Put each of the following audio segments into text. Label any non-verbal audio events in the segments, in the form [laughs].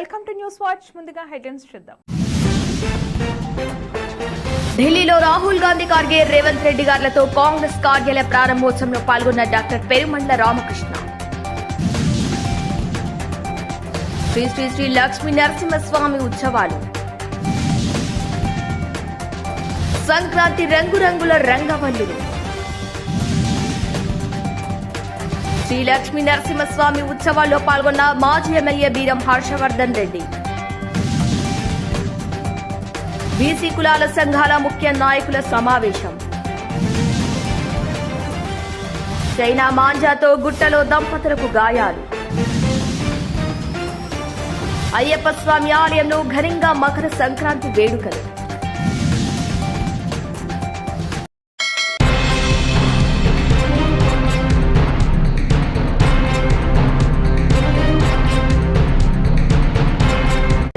Welcome to news watch. ముందుగా headlines చూద్దాం. ఢిల్లీలో రాహుల్ గాంధీ కార్గే రేవంత్ రెడ్డి గారులతో కాంగ్రెస్ కార్యాలయ ప్రారంభోత్సవంలో పాల్గొన్న డాక్టర్ పెరుమండ్ల రామకృష్ణ. శ్రీ శ్రీ శ్రీ లక్ష్మీ నరసింహస్వామి ఉత్సవాలు. సంక్రాంతి రంగురంగుల రంగవల్లులు. శ్రీ లక్ష్మీ నరసింహస్వామి ఉత్సవాల్లో పాల్గొన్న మాజీ ఎమ్మెల్యే బీరం హర్షవర్ధన్ రెడ్డి. బీసీ కులాల సంఘాల ముఖ్య నాయకుల సమావేశం. చైనా మాంజాతో గుట్టలో దంపతులకు గాయాలు. అయ్యప్ప స్వామి ఆలయంలో ఘనంగా మకర సంక్రాంతి వేడుకలు.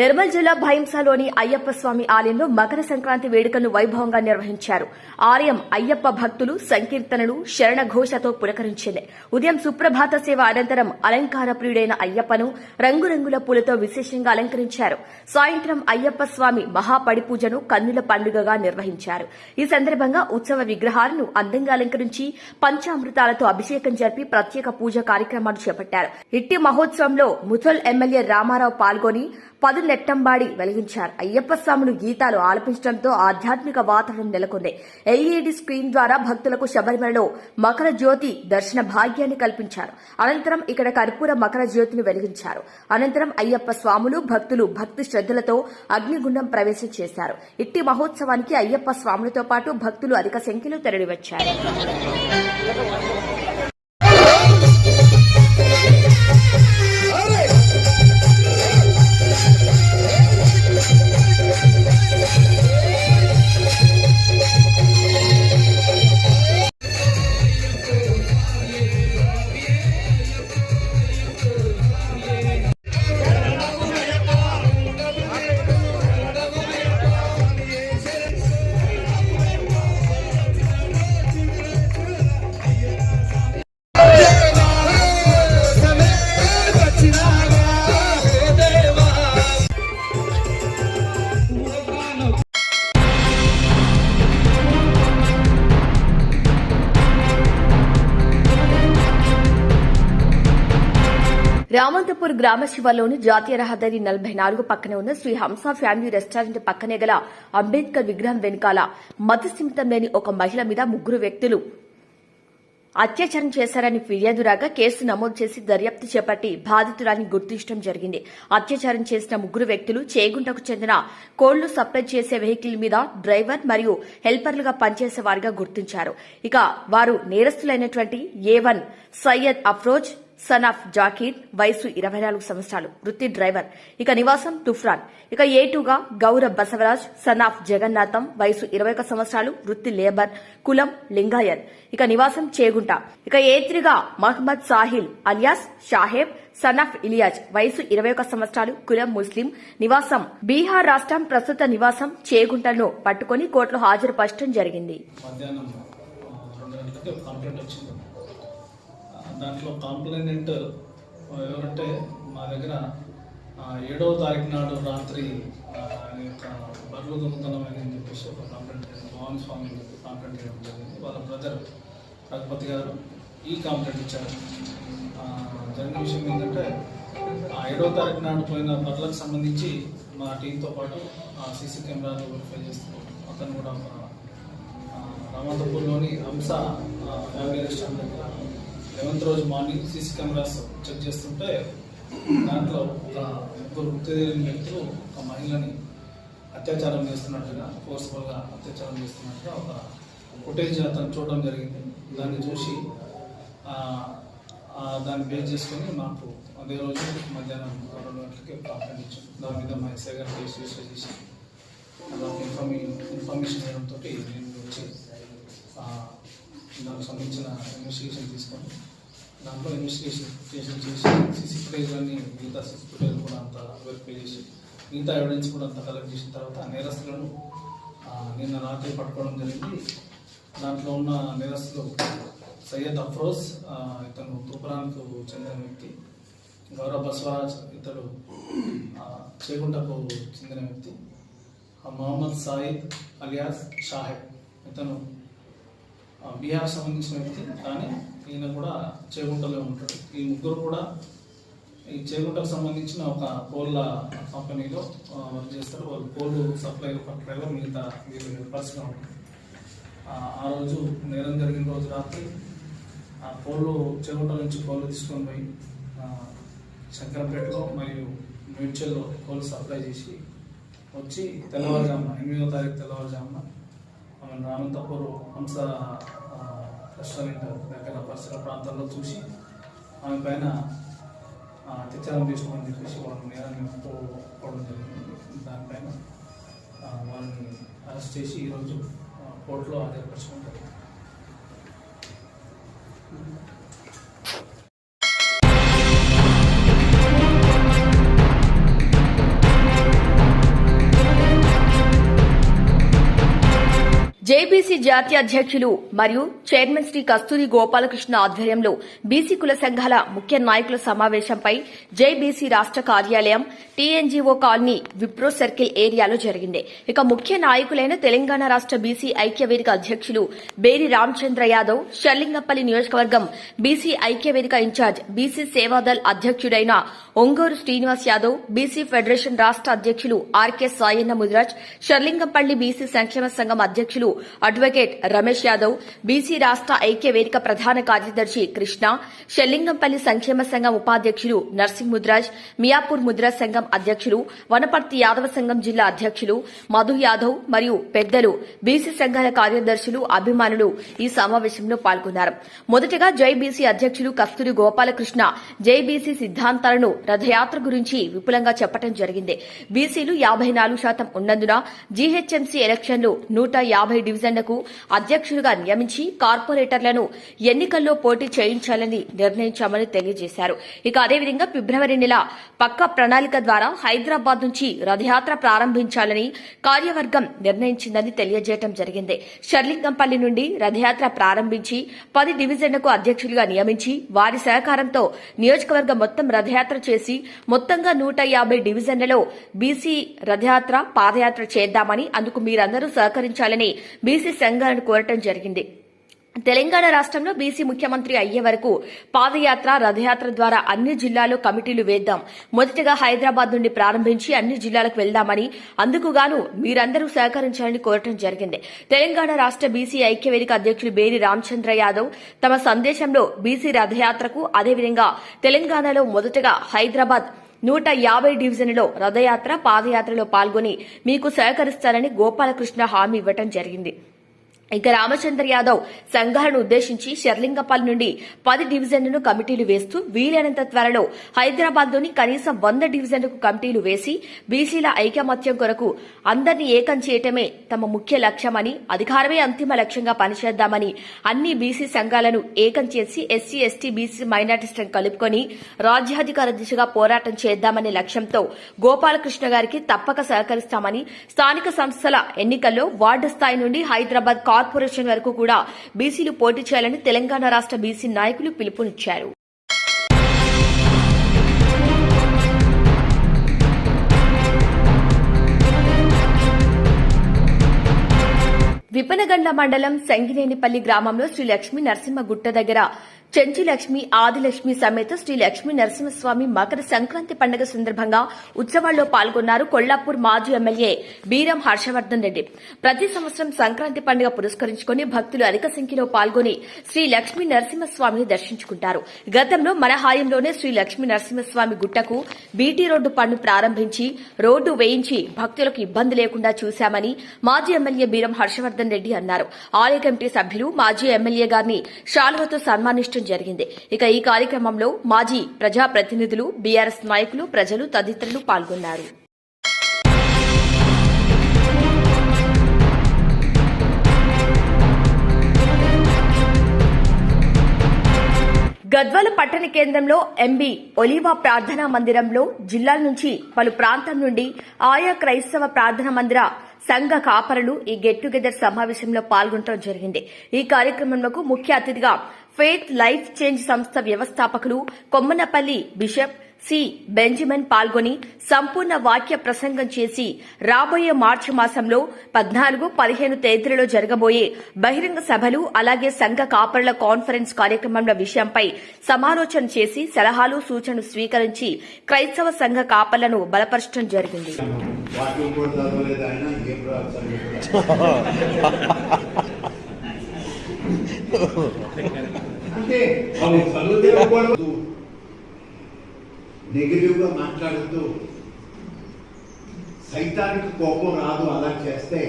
నిర్మల్ జిల్లా భైంసాలోని అయ్యప్ప స్వామి ఆలయంలో మకర సంక్రాంతి వేడుకలను వైభవంగా నిర్వహించారు. ఆలయం అయ్యప్ప భక్తులు సంకీర్తనలు శరణఘోషతో పులకరించింది. ఉదయం సుప్రభాత సేవ అనంతరం అలంకార ప్రియుడైన అయ్యప్పను రంగురంగుల పూలతో విశేషంగా అలంకరించారు. సాయంత్రం అయ్యప్ప స్వామి మహాపడి పూజను కన్నుల పండుగగా నిర్వహించారు. ఈ సందర్భంగా ఉత్సవ విగ్రహాలను అందంగా అలంకరించి పంచామృతాలతో అభిషేకం జరిపి ప్రత్యేక పూజ కార్యక్రమాలు చేపట్టారు. ఇట్టి మహోత్సవంలో ముథల్ ఎమ్మెల్యే రామారావు పాల్గొని పదు నెట్టంబాడి వెలిగించారు. అయ్యప్ప స్వాములు గీతాలు ఆలపించడంతో ఆధ్యాత్మిక వాతావరణం నెలకొంది. ఎల్ఈడి స్క్రీన్ ద్వారా భక్తులకు శబరిమలలో మకర జ్యోతి దర్శన భాగ్యాన్ని కల్పించారు. అనంతరం ఇక్కడ కర్పూర మకర జ్యోతిని వెలిగించారు. అనంతరం అయ్యప్ప స్వాములు భక్తులు భక్తి శ్రద్దలతో అగ్నిగుండం ప్రవేశం చేశారు. ఇట్టి మహోత్సవానికి అయ్యప్ప స్వాములతో పాటు భక్తులు అధిక సంఖ్యలో తరలివచ్చారు. రామంతపూర్ గ్రామ శివలోని జాతీయ రహదారి నలభై నాలుగు పక్కన ఉన్న శ్రీ హంస ఫ్యామిలీ రెస్టారెంట్ పక్కనే గల అంబేద్కర్ విగ్రహం వెనుకాల మతస్థిమితం లేని ఒక మహిళ మీద ముగ్గురు వ్యక్తులు అత్యాచారం చేశారని ఫిర్యాదు రాగా కేసు నమోదు చేసి దర్యాప్తు చేపట్టి బాధితురాన్ని గుర్తించడం జరిగింది. అత్యాచారం చేసిన ముగ్గురు వ్యక్తులు చేగుంటకు చెందిన కోళ్ళు సప్లై చేసే వెహికల్ మీద డ్రైవర్ మరియు హెల్పర్లుగా పనిచేసే వారిగా గుర్తించారు. ఇక వారు నేరస్తులైనటువంటి A one Syed Afroz son of Zakir వయసు ఇరవై నాలుగు సంవత్సరాలు. వృత్తి డ్రైవర్. ఇక నివాసం తుఫ్రాన్. ఇక ఏటుగా గౌరవ్ బసవరాజ్ సన్ ఆఫ్ జగన్నాథం వయసు ఇరవై ఒక సంవత్సరాలు వృత్తి లేబర్ కులం లింగాయత్. ఇక నివాసం చేగుంట. ఇక ఏత్రిగా Mohammed Sahil alias Shaheb son of Iliyaz వయసు ఇరవై ఒక సంవత్సరాలు కులం ముస్లిం. నివాసం బీహార్ రాష్ట్రం ప్రస్తుత నివాసం చేగుంటను పట్టుకుని కోర్టులో హాజరుపరచడం జరిగింది మధ్యాహ్నం ఆ, రెండు గంటలకి ఒక కంప్లైంట్ వచ్చింది ఆ, దాంట్లో కాంప్లైనెంట్ ఎవరంటే మా దగ్గర ఏడవ తారీఖు నాడు రాత్రి ఆయన యొక్క బర్రెలు దొంగతనం చెప్పేసి ఒక కంప్లైంట్ భవానీ స్వామి చెప్పి కంప్లైంట్ చేయడం జరిగింది. వాళ్ళ బ్రదర్ రఘుపతి గారు ఈ కంప్లైంట్ ఇచ్చారు. జరిగిన విషయం ఏంటంటే ఆ ఏడవ తారీఖు నాడు పోయిన బర్రెలకు సంబంధించి మా టీంతో పాటు సీసీ కెమెరాలు వెరిఫై చేస్తున్నాం అతను కూడా ఒక రామంతపూర్లోని హంస ఫ్యామిలీ రెస్టారెంట్ దగ్గర లెవెన్త్ రోజు మార్నింగ్ సీసీ కెమెరాస్ చెక్ చేస్తుంటే దాంట్లో ఒక ముగ్గురు వృత్తి వ్యక్తులు ఒక మహిళని అత్యాచారం చేస్తున్నట్టుగా ఫోర్స్ఫుల్గా అత్యాచారం చేస్తున్నట్టుగా ఒక ఫుటేజ్ అతను చూడడం జరిగింది. దాన్ని చూసి దాన్ని బేస్ చేసుకొని మాకు అదే రోజు మధ్యాహ్నం రెండు గంటలకి కంప్లైంట్ ఇచ్చాం దాని మీద మా ఎస్ఐ గారు కేసు రిజిస్టర్ చేసి నాకు ఇన్ఫర్మే ఇన్ఫర్మేషన్ ఇవ్వడంతో నేను వచ్చి దానికి సంబంధించిన ఇన్వెస్టిగేషన్ తీసుకొని దాంట్లో ఇన్వెస్టిగేషన్ చేసి చేసి సీసీ ఫుటేజ్ మిగతా సీసీ ఫుటేజ్ కూడా అంత వెరిఫై చేసి మిగతా ఎవిడెన్స్ కూడా అంత కలెక్ట్ చేసిన తర్వాత నేరస్తులను నిన్న రాత్రి పట్టుకోవడం జరిగింది. దాంట్లో ఉన్న నేరస్తులు సయ్యద్ అఫ్రోజ్ ఇతను తుపురాన్కు చెందిన వ్యక్తి. గౌరవ బస్వరాజ్ ఇతడు చేగుంటకు చెందిన వ్యక్తి. ఆ, మొహమ్మద్ సాయిద్ అలియాస్ షాహెబ్ ఇతను బీహార్ సంబంధించిన వ్యక్తి కానీ ఈయన కూడా చేగుంటలో ఉంటాడు. ఈ ముగ్గురు కూడా ఈ చేగుంటకు సంబంధించిన ఒక కోళ్ళ కంపెనీలో వర్క్ చేస్తారు. వాళ్ళు కోళ్ళు సప్లై ఒక డ్రైవర్ మిగతా వీళ్ళు హెల్పర్స్గా ఉంటారు. ఆ రోజు నేరం జరిగిన రోజు రాత్రి ఆ కోళ్ళు చెగుంట నుంచి కోళ్ళు తీసుకొని పోయి శంకరంపేటలో మరియు మేడ్చల్లో కోళ్ళు సప్లై చేసి వచ్చి తెల్లవారుజామున ఎనిమిదో తారీఖు తెల్లవారుజామున మన రామంతపూర్ హంస రెస్టారెంట్ దగ్గర పరిసర ప్రాంతాల్లో చూసి ఆమె పైన అత్యాచారం చేసుకోమని చెప్పేసి వాళ్ళ నేరాన్ని ఒప్పుకోవడం జరిగింది. దానిపైన వాళ్ళని అరెస్ట్ చేసి ఈరోజు కోర్టులో కోర్టులో హాజరుపరచుకుంటారు. జేబీసీ జాతీయ అధ్యక్షులు మరియు చైర్మన్ శ్రీ కస్తూరి గోపాలకృష్ణ ఆధ్వర్యంలో బీసీ కుల సంఘాల ముఖ్య నాయకుల సమావేశంపై జేబీసీ రాష్ట కార్యాలయం టీఎన్జీఓ కాలనీ విప్రో సర్కిల్ ఏరియాలో జరిగింది. ఇక ముఖ్య నాయకులైన తెలంగాణ రాష్ట బీసీ ఐక్యవేదిక అధ్యక్షులు బేరి రామచంద్ర యాదవ్ షర్లింగపల్లి నియోజకవర్గం బీసీ ఐక్యవేదిక ఇన్ఛార్జ్ బీసీ సేవాదల్ అధ్యక్షుడైన ఒంగోరు శ్రీనివాస్ యాదవ్ బీసీ ఫెడరేషన్ రాష్ట అధ్యక్షులు ఆర్కే సాయన్న ముదిరాజ్ షర్లింగంపల్లి బీసీ సంక్షేమ సంఘం అధ్యక్షులు అడ్వకేట్ రమేష్ యాదవ్ బీసీ రాష్ట ఐక్య వేదిక ప్రధాన కార్యదర్శి కృష్ణ షెల్లింగంపల్లి సంక్షేమ సంఘం ఉపాధ్యక్షులు నర్సింగ్ ముద్రాజ్ మియాపూర్ ముద్రాజ్ సంఘం అధ్యక్షులు వనపర్తి యాదవ సంఘం జిల్లా అధ్యక్షులు మధు యాదవ్ మరియు పెద్దలు బీసీ సంఘాల కార్యదర్శులు అభిమానులు ఈ సమావేశంలో పాల్గొన్నారు. మొదటగా జై బీసీ అధ్యక్షులు కస్తూరి గోపాలకృష్ణ జైబీసీ సిద్ధాంతాలను రథయాత్ర గురించి విపులంగా చెప్పడం జరిగింది. బీసీలు యాభై నాలుగు శాతం ఉన్నందున జీహెచ్ఎంసీ ఎలక్షన్లు నూట యాభై డివిజన్లకు అధ్యక్షులుగా నియమించి కార్పొరేటర్లను ఎన్నికల్లో పోటీ చేయించాలని నిర్ణయించామని తెలియజేశారు. ఇక అదేవిధంగా ఫిబ్రవరి నెల పక్క ప్రణాళిక ద్వారా హైదరాబాద్ నుంచి రథయాత్ర ప్రారంభించాలని కార్యవర్గం నిర్ణయించిందని తెలియజేయడం జరిగింది. షర్లింగంపల్లి నుండి రథయాత్ర ప్రారంభించి పది డివిజన్లకు అధ్యక్షులుగా నియమించి వారి సహకారంతో నియోజకవర్గం మొత్తం రథయాత్ర చేసి మొత్తంగా నూట యాభై డివిజన్లలో బీసీ రథయాత్ర పాదయాత్ర చేద్దామని అందుకు మీరందరూ సహకరించాలని బీసీ సంఘాలను కోరటం జరిగింది. తెలంగాణ రాష్ట్రంలో బీసీ ముఖ్యమంత్రి అయ్యే వరకు పాదయాత్ర రథయాత్ర ద్వారా అన్ని జిల్లాల్లో కమిటీలు వేద్దాం. మొదటగా హైదరాబాద్ నుండి ప్రారంభించి అన్ని జిల్లాలకు వెళ్దామని అందుకుగాను మీరందరూ సహకరించాలని కోరటం జరిగింది. తెలంగాణ రాష్ట్ర బీసీ ఐక్యవేదిక అధ్యక్షులు బేరి రామచంద్ర యాదవ్ తమ సందేశంలో బీసీ రథయాత్రకు అదేవిధంగా తెలంగాణలో మొదటగా హైదరాబాద్ నూట యాభై డివిజన్లో రథయాత్ర పాదయాత్రలో పాల్గొని మీకు సహకరిస్తారని గోపాలకృష్ణ హామీ ఇవ్వటం జరిగింది. ఇక రామచంద్ర యాదవ్ సంఘాలను ఉద్దేశించి షర్లింగపల్లి నుండి పది డివిజన్లను కమిటీలు వేస్తూ వీలైనంత త్వరలో హైదరాబాద్లోని కనీసం వంద డివిజన్లకు కమిటీలు వేసి బీసీల ఐకమత్యం కొరకు అందరినీ ఏకం చేయటమే తమ ముఖ్య లక్ష్యమని అధికారమే అంతిమ లక్ష్యంగా పనిచేద్దామని అన్ని బీసీ సంఘాలను ఏకం చేసి ఎస్సీ ఎస్టీ బీసీ మైనార్టీస్లను కలుపుకొని రాజ్యాధికార దిశగా పోరాటం చేద్దామనే లక్ష్యంతో గోపాలకృష్ణ గారికి తప్పక సహకరిస్తామని స్థానిక సంస్థల ఎన్నికల్లో వార్డు స్థాయి నుండి హైదరాబాద్ కార్పొరేషన్ వరకు కూడా బీసీలు పోటీ చేయాలని తెలంగాణ రాష్ట్ర బీసీ నాయకులు పిలుపునిచ్చారు. విపనగండ్ల మండలం సంగినేనిపల్లి గ్రామంలో శ్రీ లక్ష్మీ నరసింహ గుట్ట దగ్గర చెంచులక్ష్మి ఆదిలక్ష్మి సమేత శ్రీ లక్ష్మీ నరసింహస్వామి మకర సంక్రాంతి పండుగ సందర్భంగా ఉత్సవాల్లో పాల్గొన్నారు కొల్లాపూర్ మాజీ ఎమ్మెల్యే బీరం హర్షవర్ధన్ రెడ్డి. ప్రతి సంవత్సరం సంక్రాంతి పండుగ పురస్కరించుకుని భక్తులు అధిక సంఖ్యలో పాల్గొని శ్రీ లక్ష్మీ నరసింహస్వామిని దర్శించుకుంటారు. గతంలో మన హాయంలోనే శ్రీ లక్ష్మీ నరసింహస్వామి గుట్టకు బీటీ రోడ్డు పన్ను ప్రారంభించి రోడ్డు వేయించి భక్తులకు ఇబ్బంది లేకుండా చూశామని మాజీ ఎమ్మెల్యే బీరం హర్షవర్ధన్ రెడ్డి అన్నారు. ఆలయ కమిటీ సభ్యులు మాజీ ఎమ్మెల్యే గారిని శాలువతో సన్మానించడం జరిగింది. ఇక ఈ కార్యక్రమంలో మాజీ ప్రజాప్రతినిధులు బీఆర్ఎస్ నాయకులు ప్రజలు తదితరులు పాల్గొన్నారు. గద్వాల పట్టణ కేంద్రంలో ఎంబీ ఒలివా ప్రార్థనా మందిరంలో జిల్లాల నుంచి పలు ప్రాంతం నుండి ఆయా క్రైస్తవ ప్రార్థనా మందిర సంఘ కాపరులు ఈ గెట్ టుగెదర్ సమావేశంలో పాల్గొనడం జరిగింది. ఈ కార్యక్రమంలో ముఖ్య అతిథిగా ఫెయిత్ లైఫ్ చేంజ్ సంస్థ వ్యవస్థాపకులు కొమ్మనపల్లి బిషప్ సి. బెంజమిన్ పాల్గొని సంపూర్ణ వాక్య ప్రసంగం చేసి రాబోయే మార్చి మాసంలో పద్నాలుగు పదిహేను తేదీలలో జరగబోయే బహిరంగ సభలు అలాగే సంఘ కాపరుల కాన్ఫరెన్స్ కార్యక్రమంల విషయంపై సమాలోచన చేసి సలహాలు సూచనలు స్వీకరించి క్రైస్తవ సంఘ కాపర్లను బలపరచడం జరిగింది. [laughs] అంటే అవి నెగిటివ్గా మాట్లాడుతూ సైతానికి కోపం రాదు అలా చేస్తే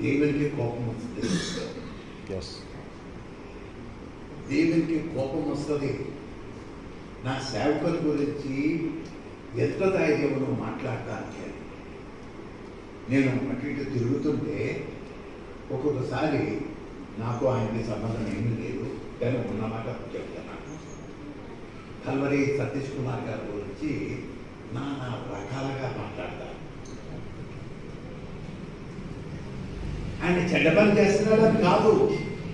దేవునికి కోపం వస్తుంది. దేవునికి కోపం వస్తుంది. నా సేవకుల గురించి ఎంత ధైర్యం మాట్లాడటానికి. నేను అటు ఇటు తిరుగుతుంటే ఒక్కొక్కసారి నాకు ఆయనకి సంబంధం ఏమీ లేదు. కానీ ఉన్నమాట చెప్తున్నాను కల్వరి సతీష్ కుమార్ గారి గురించి నానా రకాలుగా మాట్లాడతాను ఆయన చెడ్డ పని చేస్తున్నాడని కాదు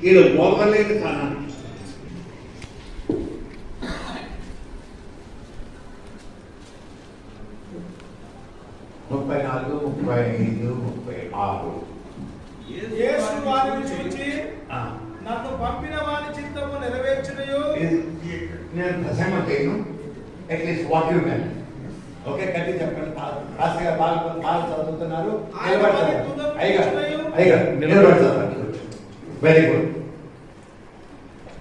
ఈయన మోగలేదు కానా ముప్పై నాలుగు ముప్పై ఐదు ముప్పై ఆరు యేసు వారిని చూచి ఆ, నన్ను పంపిన వారి చిత్తము నెరవేర్చునయు ఇది- ఇది- నేను ప్రసంగం చేయను మ్యాన్ ఓకే కట్టి చెప్పండి. రాష్ట్ర బాగా బాగా చదువుతున్నారు. వారి అయ్యగారు. అయ్యగారు, గుడ్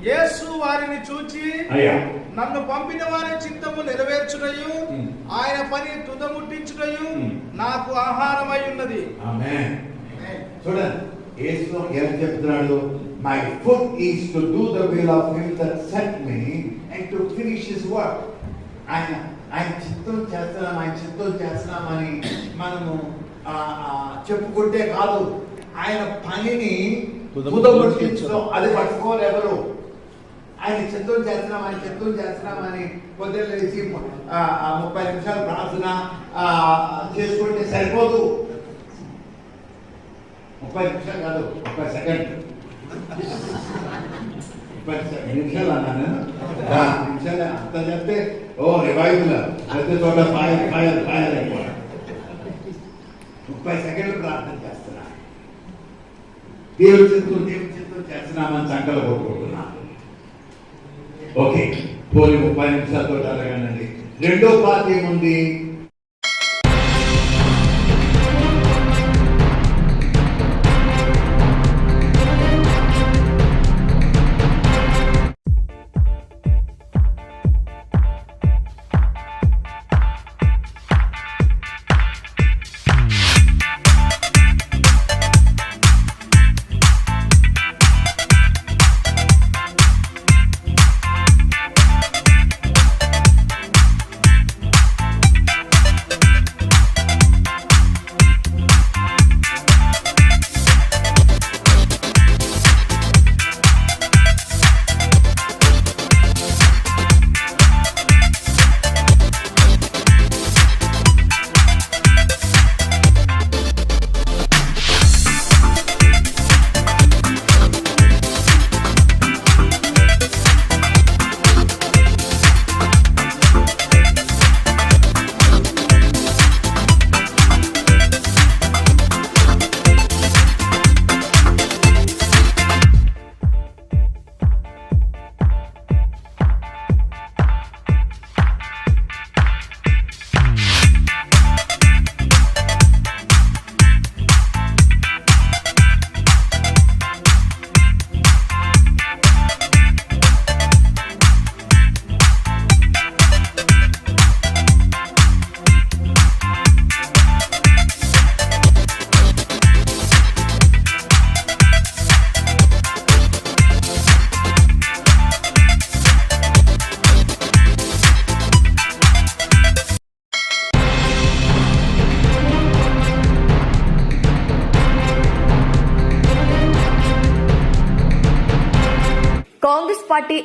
యేసు వారిని చూచి అయ్యా. నన్ను పంపిన వారి చిత్తము నెరవేర్చునయు Hmm. ఆయన పని తుదముట్టించునయు Hmm. నాకు ఆహారమై ఉన్నది. చూడండి యేసు ఏం చెప్తున్నాడు? My food is to do the will of him that sent me and to finish his work ఆయన ఆయన చిత్తం చేస్తున్నాం ఆయన చిత్తం చేస్తున్నామని మనము చెప్పుకుంటే కాదు. ఆయన పనిని అది పట్టుకోలేవరు ఆయన చిత్తం చేస్తున్నాం ఆయన చిత్తం చేస్తున్నామని పొద్దున్న లేచి ముప్పై నిమిషాలు ప్రార్థన ఆ, చేసుకుంటే సరిపోదు. ముప్పై నిమిషాలు కాదు ముప్పై సెకండ్. ముప్పై నిమిషాలు అన్నాను. నిమిషాలు అంత చెప్తే ఓ రివైవల్ ప్రతి చోట ఫైర్ ఫైర్ ఫైర్ అయిపోయి ముప్పై సెకండ్లు ప్రార్థన చేస్తున్నా. దేవుడి చిత్తం దేవుడి చిత్తం చేస్తున్నామని సంకలు కోరుకుంటున్నా ఓకే పోలి ముప్పై నిమిషాలతో అడగనండి రెండో పార్టీ ఏముంది?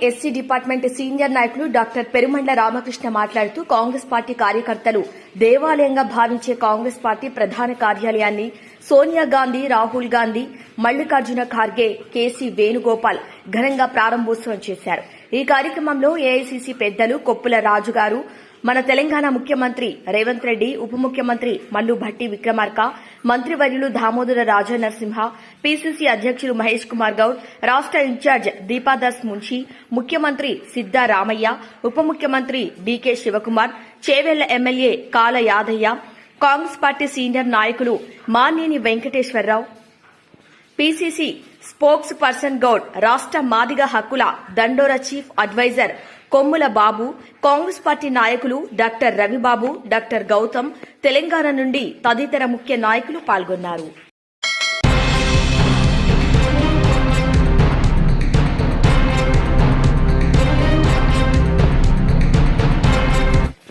ఎస్సీ డిపార్ట్మెంట్ సీనియర్ నాయకులు డాక్టర్ పెరుమండ్ల రామకృష్ణ మాట్లాడుతూ కాంగ్రెస్ పార్టీ కార్యకర్తలు దేవాలయంగా భావించే కాంగ్రెస్ పార్టీ ప్రధాన కార్యాలయాన్ని సోనియా గాంధీ రాహుల్ గాంధీ మల్లికార్జున ఖార్గే కేసీ వేణుగోపాల్ ఘనంగా ప్రారంభోత్సవం చేశారు. ఈ కార్యక్రమంలో ఏఐసీసీ పెద్దలు కొప్పుల రాజు గారు మన తెలంగాణ ముఖ్యమంత్రి రేవంత్ రెడ్డి ఉప ముఖ్యమంత్రి మల్లు భట్టి విక్రమార్క మంత్రివర్యులు దామోదర రాజా నరసింహ పీసీసీ అధ్యక్షులు మహేష్ కుమార్ గౌడ్ రాష్ట ఇన్ఛార్జ్ దీపాదాస్ మున్షి ముఖ్యమంత్రి సిద్దా రామయ్య ఉప ముఖ్యమంత్రి డీకే శివకుమార్ చేవెళ్ళ ఎమ్మెల్యే కాల యాదయ్య కాంగ్రెస్ పార్టీ సీనియర్ నాయకులు Maneni Venkateswararao PCC spokesperson Goud రాష్ట మాదిగ హక్కుల Dandora chief adviser Kommula Babu Congress party నాయకులు డాక్టర్ రవిబాబు డాక్టర్ గౌతమ్ తెలంగాణ నుండి తదితర ముఖ్య నాయకులు పాల్గొన్నారు.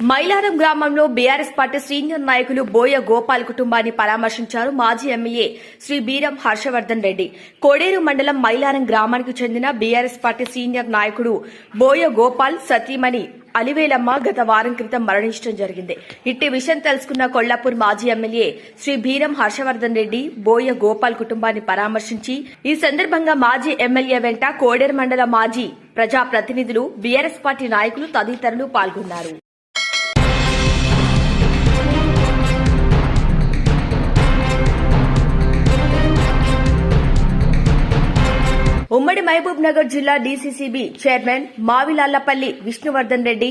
మైలారం గ్రామంలో బీఆర్ఎస్ పార్టీ సీనియర్ నాయకులు బోయ గోపాల్ కుటుంబాన్ని పరామర్శించారు మాజీ ఎమ్మెల్యే శ్రీ బీరం హర్షవర్ధన్ రెడ్డి. కోడేరు మండలం మైలారం గ్రామానికి చెందిన బీఆర్ఎస్ పార్టీ సీనియర్ నాయకుడు బోయ గోపాల్ సతీమణి అలివేలమ్మ గత వారం క్రితం మరణించడం జరిగింది. ఇట్టి విషయం తెలుసుకున్న కొల్లాపూర్ మాజీ ఎమ్మెల్యే శ్రీ బీరం హర్షవర్ధన్ రెడ్డి బోయ గోపాల్ కుటుంబాన్ని పరామర్శించి ఈ సందర్భంగా మాజీ ఎమ్మెల్యే వెంట కోడేరు మండల మాజీ ప్రజాప్రతినిధులు బీఆర్ఎస్ పార్టీ నాయకులు తదితరులు పాల్గొన్నారు. ఉమ్మడి మహబూబ్ నగర్ జిల్లా డీసీసీబీ చైర్మన్ మావిలాళ్ళపల్లి విష్ణువర్ధన్ రెడ్డి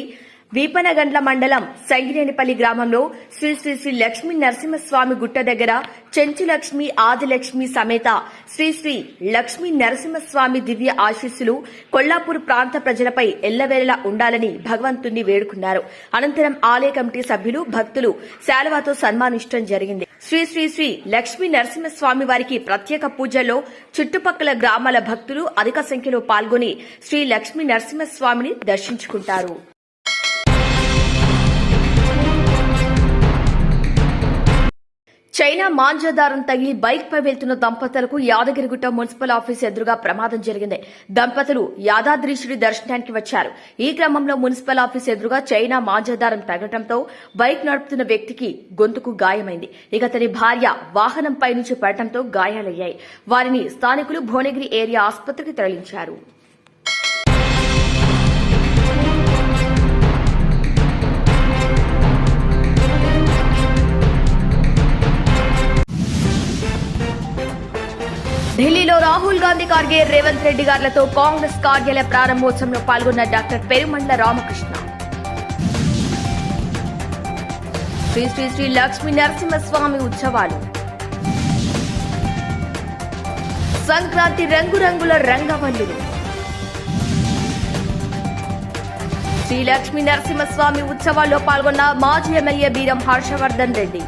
వీపనగండ్ల మండలం సంగినేనిపల్లి గ్రామంలో శ్రీ శ్రీ శ్రీ లక్ష్మీ నరసింహస్వామి గుట్ట దగ్గర చెంచులక్ష్మి ఆదిలక్ష్మి సమేత శ్రీ శ్రీ లక్ష్మీ నరసింహస్వామి దివ్య ఆశీస్సులు కొల్లాపూర్ ప్రాంత ప్రజలపై ఎల్లవేళలా ఉండాలని భగవంతుణ్ణి వేడుకున్నారు. అనంతరం ఆలయ కమిటీ సభ్యులు భక్తులు శాలువాతో సన్మానించడం జరిగింది. శ్రీ శ్రీ శ్రీ లక్ష్మీ నరసింహస్వామి వారికి ప్రత్యేక పూజల్లో చుట్టుపక్కల గ్రామాల భక్తులు అధిక సంఖ్యలో పాల్గొని శ్రీ లక్ష్మీ నరసింహస్వామిని దర్శించుకుంటారు. చైనా మాంజాదారం తగిలి బైక్ పై వెళ్తున్న దంపతులకు యాదగిరిగుట్ట మున్సిపల్ ఆఫీస్ ఎదురుగా ప్రమాదం జరిగింది. దంపతులు యాదాద్రీశుడి దర్శనానికి వచ్చారు. ఈ క్రమంలో మున్సిపల్ ఆఫీస్ ఎదురుగా చైనా మాంజాదారం తగ్గడంతో బైక్ నడుపుతున్న వ్యక్తికి గొంతుకు గాయమైంది. ఇక అతని భార్య వాహనంపై నుంచి పడటంతో గాయాలయ్యాయి. వారిని స్థానికులు భువనగిరి ఏరియా ఆసుపత్రికి తరలించారు. ఢిల్లీలో రాహుల్ గాంధీ ఖార్గే రేవంత్ రెడ్డి గారులతో కాంగ్రెస్ కార్యాలయ ప్రారంభోత్సవంలో పాల్గొన్న డాక్టర్ పెరుమండ్ల రామకృష్ణ. శ్రీ శ్రీ శ్రీ లక్ష్మీ నరసింహస్వామి ఉత్సవాలు. సంక్రాంతి రంగురంగుల రంగవల్లులు. శ్రీ లక్ష్మీ నరసింహస్వామి ఉత్సవాల్లో పాల్గొన్న మాజీ ఎమ్మెల్యే బీరం హర్షవర్ధన్ రెడ్డి.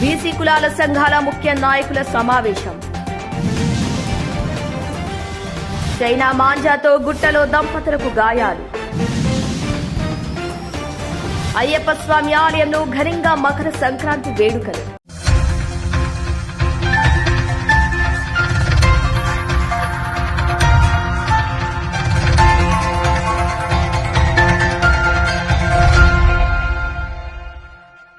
బీసీ కులాల సంఘాల ముఖ్య నాయకుల సమావేశం. చైనా మాంజాతో గుట్టలో దంపతులకు గాయాలు. అయ్యప్ప స్వామి ఆలయంలో ఘనంగా మకర సంక్రాంతి వేడుకలు.